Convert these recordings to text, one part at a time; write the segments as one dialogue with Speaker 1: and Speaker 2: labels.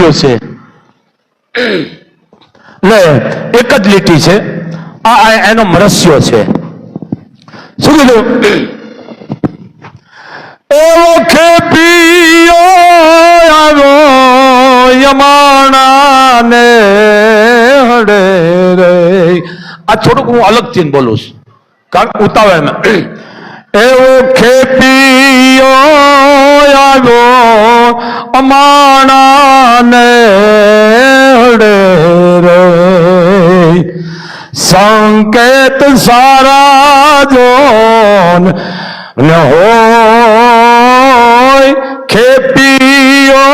Speaker 1: પદ્યો છે. ને એક જ લીટી છે. આ એનો મરસ્યો છે. શું કીધું? એવો ખેપીઓ આવ્યો યમાણાને હડે રે. આ થોડુંક હું અલગથી બોલું છું. કારણ ઉતાવળમાં એવો ખેપીઓ આવ્યો અમાણાને હડે રે સંકેત સારા જોન ન હોય ખેપીઓ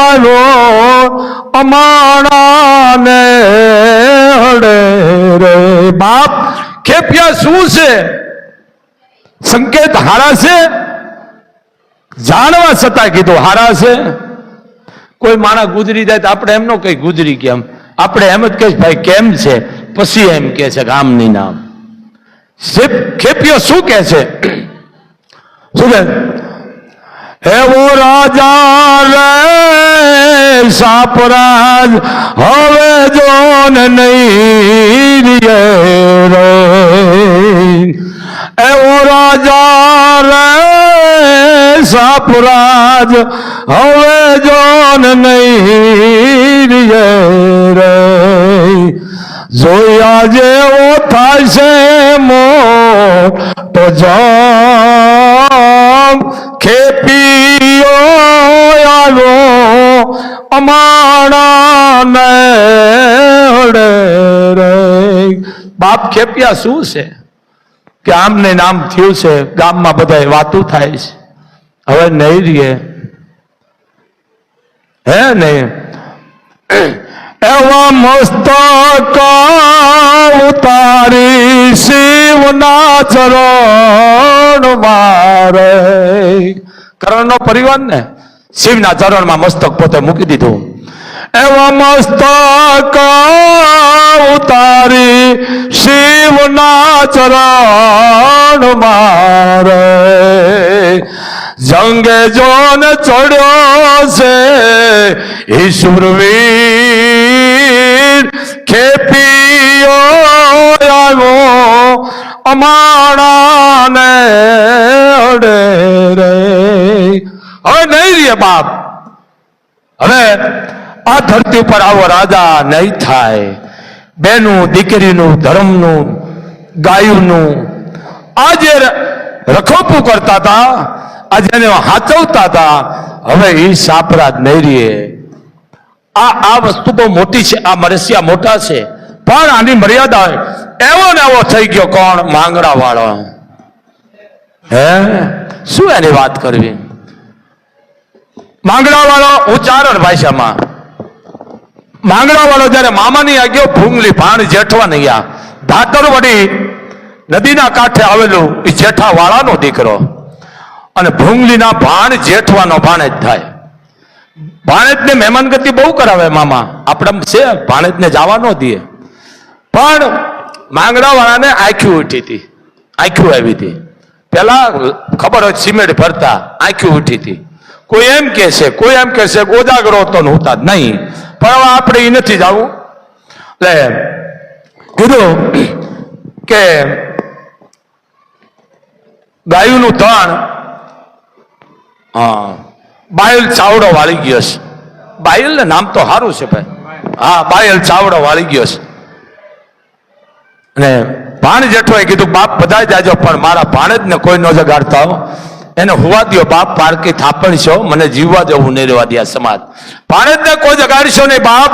Speaker 1: આવ્યો અમાણાને હડે રે બાપ ખેપિયા શું છે સંકેત હારા છે જાણવા છતાં કીધું, હારા છે. કોઈ માણસ ગુજરી જાય તો આપણે એમનો કઈ ગુજરી કેમ? આપણે એમ જ કહીશ, ભાઈ, કેમ છે? પછી એમ કે છે ગામની નામ. શિપ ખેપિયો શું કે છે? શું કે એવો રાજા રે, સાપરાજ, હવે જોન નહીં સાપરાજ હવે જોન નહીં રે. જોયા જેવો થાય છે મોટો જામ. ખેપીઓ આવ્યો અમાણાને હડે રે. બાપ ખેપિયા શું છે? કે આમને નામ થયું છે, ગામમાં બધા વાતું થાય છે. હવે નહીં રહીએ હે નહીં? એવા મસ્તક ઉતારી શિવના ચરણ મારે. કરણનો પરિવાર ને શિવના ચરણમાં મસ્તક પોતે મૂકી દીધું. એવા મસ્તક ઉતારી શિવના ચરણ મારે. જંગે જોન ચડ્યો છે ઈશ્વરવીર ખેપીઓ આવ્યો, અમાણાને અડે રે. હવે નહીં રે બાપ. હવે આ ધરતી ઉપર આવો રાજા નહીં થાય. બેનું, દીકરીનું, ધર્મનું, ગાયુંનું આ જે રખોપું કરતા હતા. આ જેને હાચવતા હતા. હવે એ સાપરાજ નહીં રહીએ આ આ વસ્તુ બહુ મોટી છે, આ મરસિયા મોટા છે, પણ આની મર્યાદા એવો ને એવો થઈ ગયો કોણ? માંગડા વાળો હે? શું એની વાત કરવી? માંગડા વાળો ઉચ્ચારણ ભાષામાં માંગડા વાળો જયારે મામાની આગ્યો ભૂંગલી ભાણ જેઠવા નહીં આ ધાતર વડી નદીના કાંઠે આવેલું એ જેઠા વાળાનો દીકરો. અને ભૂંગલીના ભાણ જેઠવાનો ભાણેજ થાય. ભાણેજને મહેમાનગતિ બહુ કરાવે મામા. આપણે છે, ભાણેજને જવા ન દે. પણ માંગડા વાળાને આંખ્યું ઉઠી હતી. આંખ્યું આવી હતી. પેલા ખબર હોય સિમેન્ટ ભરતા આંખ્યું ઉઠી હતી. કોઈ એમ કે છે, કોઈ એમ કે છે ગોદાગરો ઉજાગરો તો નહોતા જ નહીં. પણ હવે આપણે એ નથી જવું. એટલે કીધું કે ગાયુંનું ધણ હા. બાયલ ચાવડો વાળી ગયો છે. બાયલ ને નામ તો સારું છે ભાઈ. હા, બાયલ ચાવડો વાળી ગયો છે. અને ભાણ જેઠવાએ કીધું, બાપ બધા જાજો, પણ મારા ભાણેજ ને કોઈ ન જગાડતા હો. એને હોવા દ્યો, બાપ પારકી થાપણ છો, મને જીવવા દો હું નહીં રહેવા દે સમાજ. ભાણેજ ને કોઈ જગાડશો નહીં, બાપ.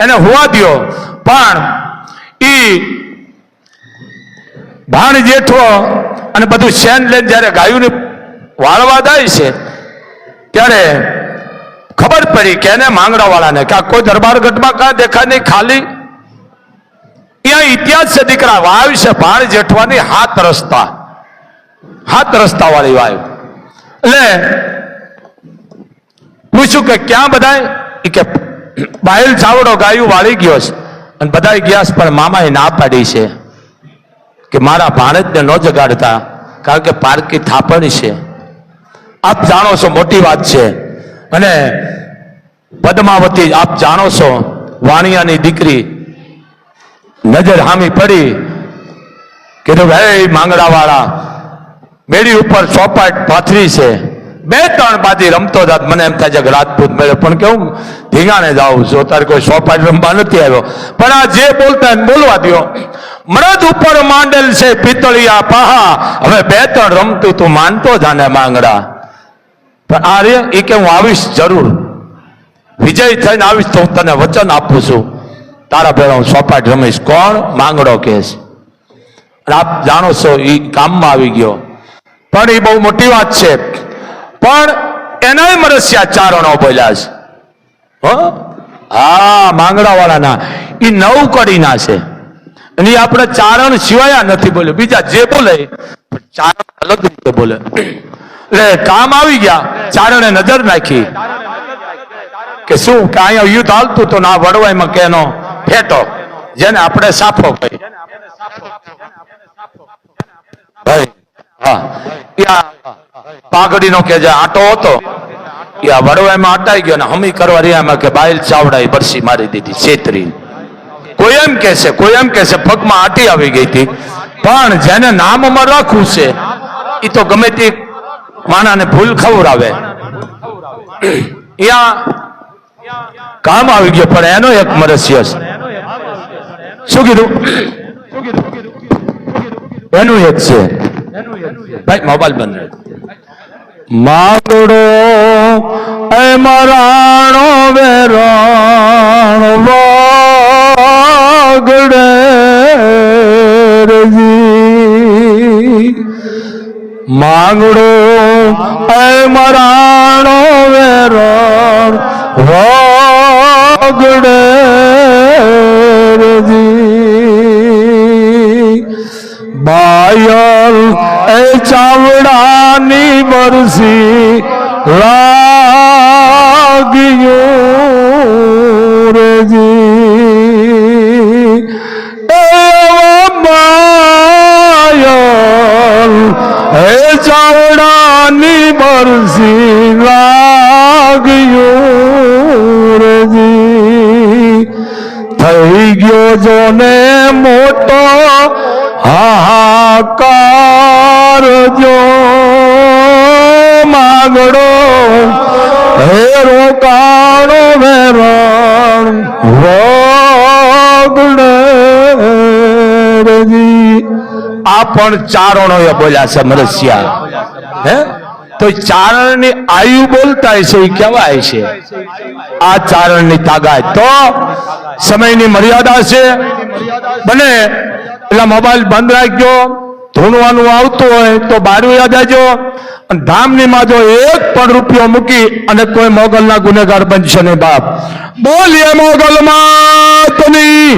Speaker 1: એને હોવા દ્યો. પણ ઈ ભાણ જેઠવો અને બધું શેન લઈને જ્યારે ગાયુંને વાળવા જાય છે. ત્યારે ખબર પડી કે એને માંગડા વાળાને કે આ કોઈ દરબારગઢમાં કાં દેખાય નહીં, ખાલી ત્યાં ઇતિહાસ છે, દીકરા વાવ છે, ભાણ જેઠવાની હાથ રસ્તા. હાથ રસ્તા વાળી વાવ એટલે પૂછ્યું કે ક્યાં બધા કે બાયલ ચાવડો ગાયું વાળી ગયો છે. અને બધા ગયા પણ મામાએ ના પાડી છે. કે મારા ભાણેજને ન જગાડતા, કારણ કે પારકી થાપણ છે. આપ જાણો છો, મોટી વાત છે. અને પદ્માવતી, આપ જાણો છો, વાણિયાની દીકરી નજર હામી પડી, કીધું ભાઈ માંગડા વાળા મેળી ઉપર ચોપાટ પાથરી છે. બે ત્રણ બાજી રમતો જાત, મને એમ થાય છે કે રાજપૂત મેળે, પણ કેવું ધીંગાણે જાઉં છું? તારે કોઈ ચોપાટ રમવા નથી આવ્યો. પણ આ જે બોલતા બોલવા દ્યો. મરદ ઉપર માંડેલ છે પિતળિયા પાહા. હવે બે ત્રણ રમતું તું માનતો જાને માંગડા. પણ આ રે, એ કે હું આવીશ જરૂર. વિજય થઈને આવીશ તો હું તને વચન આપું છું. તારા ભેળા હું સોપાટ રમીશ. કોણ? માંગડો કેસ આપ જાણો છો એ કામમાં આવી ગયો. પણ એ બહુ મોટી વાત છે. પણ એનાય મરસ્યા ચારણો બોલ્યા છે. હો? હા માંગડા વાળાના એ નવ કડીના છે. અને આપણે ચારણ સિવાય નથી બોલ્યો. બીજા જે બોલે ચારણ અલગ રીતે બોલે. એટલે કામ આવી ગયા. ચારણે નજર નાખી. કે શું કે અહીંયા યુદ્ધ હાલતું તો ના વડવાઈમાં કેનો ફેટો, જેને આપણે સાફો કહી ભાઈ, હા. પાઘડીનો કે જે આટો હતો, એ આ વડવાઈમાં અટાઈ ગયો ને હમી કરવા રહ્યા કે બાયલ ચાવડાએ બરસી મારી દીધી છેતરી. કોઈ એમ કે છે કોઈ એમ કે છે પગમાં આટી આવી ગઈ હતી. પણ જેને નામ અમર રાખવું છે એ તો ગમે તે માણાને ભૂલ ખવડાવે. કામ આવી ગયો, પણ એનો એક મરસ્ય શું કીધું? એનું એક છે. ભાઈ, મોબાઈલ બંધ. માગડો એ મરાણો વેરાણ ચાવડાની બરસી લાગ્યું રેજી. એ હે ચાવડાની બરસી લાગ્યું થઈ ગયો જોને મોટો હાહાકાર જો માગડો, હે રોકાણો વેરણ, વગડે રજી. આ પણ ચારણોએ બોલ્યા છે મરસિયા. હે? તો ચારણની આયુ બોલતા છે એ કહેવાય છે. આ ચારણની તાકાત. તો સમયની મર્યાદા છે. બને એટલે મોબાઈલ બંધ રાખજો, ધૂણવાનું આવતું હોય તો બારું યાદ અને ધામની માં જો એક પણ રૂપિયો મૂકી અને કોઈ મોગલના ગુનેગાર બનશે ને બાપ. બોલીએ મોગલ માતની